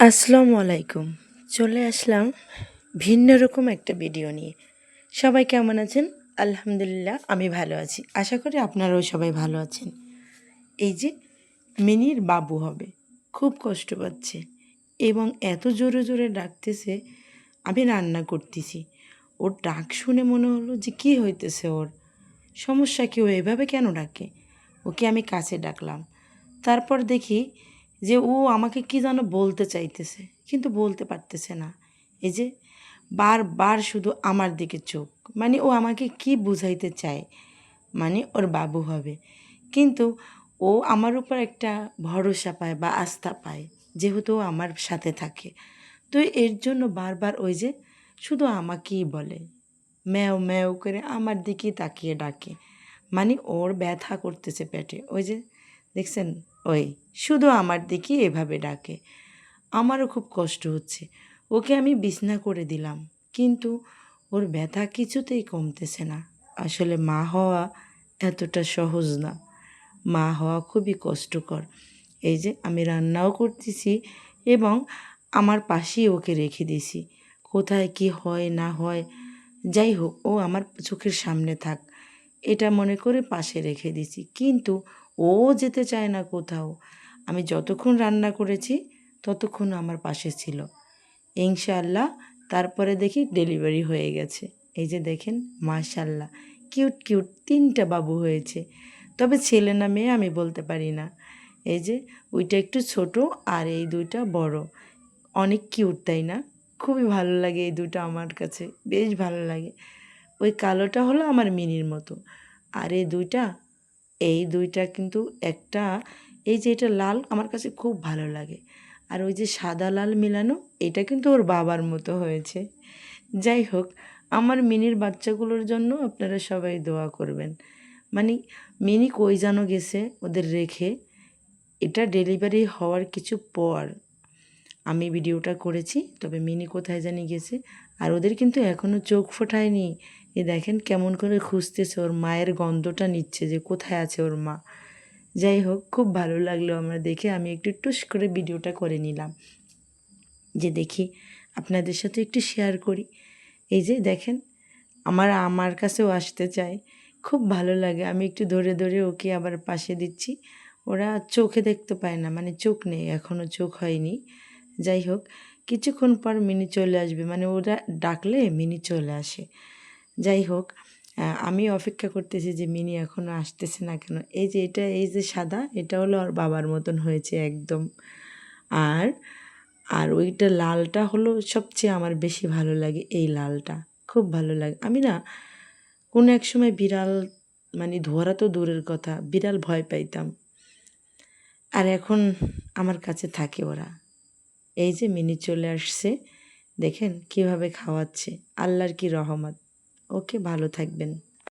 আসসালামু আলাইকুম। চলে আসলাম ভিন্ন রকম একটা ভিডিও নিয়ে। সবাই কেমন আছেন? আলহামদুলিল্লাহ, আমি ভালো আছি। আশা করি আপনারাও সবাই ভালো আছেন। এই যে মিনির বাবু হবে, খুব কষ্ট পাচ্ছে এবং এত জোরে জোরে ডাকতেছে, আমি রান্না করতেছি। ওর ডাক শুনে মনে হলো যে কী হইতেছে ওর? সমস্যা কি? ও এভাবে কেন ডাকে? ওকে আমি কাছে ডাকলাম। তারপর দেখি যে ও আমাকে কি যেন বলতে চাইতেছে, কিন্তু বলতে পারতেছে না। এই যে বারবার শুধু আমার দিকে চোখ মানে ও আমাকে কি বুঝাইতে চায় মানে ওর বাবু হবে। কিন্তু ও আমার উপর একটা ভরসা পায় বা আস্থা পায়, যেহেতু ও আমার সাথে থাকে। তো এর জন্য বারবার ওই যে শুধু আমাকেই বলে, ম্যাও ম্যাও করে আমার দিকেই তাকিয়ে ডাকে। মানে ওর ব্যথা করতেছে পেটে। ওই যে দেখছেন? ওই, শুধু আমার দিকে এভাবে ডাকে। আমারও খুব কষ্ট হচ্ছে। ওকে আমি বিছনা করে দিলাম। কিন্তু ওর ব্যথা কিছুতেই কমতেছে না। আসলে মা হওয়া এতটা সহজ না। মা হওয়া খুবই কষ্টকর। এই যে, আমি রান্নাও করতেছি এবং আমার পাশেই ওকে রেখে দিয়েছি। কোথায় কি হয়, না হয়, যাই হোক, ও আমার চোখের সামনে থাক। এটা মনে করে পাশে রেখে দিছি কিন্তু ও যেতে চায় না কোথাও। আমি যতক্ষণ রান্না করেছি, ততক্ষণ আমার পাশে ছিল। ইনশাআল্লাহ, তারপরে দেখি ডেলিভারি হয়ে গেছে। এই যে দেখেন মাশাল্লাহ কিউট কিউট তিনটা বাবু হয়েছে। তবে ছেলে না মেয়ে আমি বলতে পারি না। এই যে, ওইটা একটু ছোট আর এই দুইটা বড়। অনেক কিউট, তাই না? খুবই ভালো লাগে এই দুটো আমার কাছে, বেশ ভালো লাগে। ওই কালোটা হলো আমার মিনির মতো। আর এই দুইটা এই দুইটা কিন্তু একটা, এই যে এটা লাল আমার কাছে খুব ভালো লাগে। আর ওই যে সাদা লাল মিলানো, এটা কিন্তু ওর বাবার মতো হয়েছে। যাই হোক, আমার মিনির বাচ্চাগুলোর জন্য আপনারা সবাই দোয়া করবেন। মানে মিনি কই যেন গেছে ওদের রেখে, এটা ডেলিভারি হওয়ার কিছু পর আমি ভিডিওটা করেছি, তবে মিনি কোথায় জানি গেছে, আর ওদের কিন্তু এখনও চোখ ফোটায়নি। এ দেখেন কেমন করে খুঁজতেছে ওর মায়ের গন্ধটা নিচ্ছে যে কোথায় আছে ওর মা। যাই হোক, খুব ভালো লাগল আমরা দেখে। আমি একটু টুস করে ভিডিওটা করে নিলাম। যে দেখি আপনাদের সাথে একটু শেয়ার করি। এই যে দেখেন, আমার আমার কাছেও আসতে চায়। খুব ভালো লাগে। আমি একটু ধরে ধরে ওকে আবার পাশে দিচ্ছি। ওরা চোখে দেখতে পায় না মানে চোখ নেই এখনও চোখ হয়নি। যাই হোক, কিছুক্ষণ পর মিনি চলে আসবে। মানে ওরা ডাকলে মিনি চলে আসে। যাই হোক আমি অপেক্ষা করতেছি যে মিনি এখনও আসতেছে না কেন। এই যে এটা, এই যে সাদা এটা হলো ওর বাবার মতন হয়েছে একদম। আর আর ওইটা লালটা হলো সবচেয়ে আমার বেশি ভালো লাগে, এই লালটা। খুব ভালো লাগে। আমি না, কোনো এক সময় বিড়াল মানে ধরা তো দূরের কথা, বিড়াল ভয় পাইতাম। আর এখন আমার কাছে থাকে ওরা। এই যে মিনি চলে আসছে, দেখেন কীভাবে খাওয়াচ্ছে। আল্লাহর কি রহমত। ওকে ভালো থাকবেন।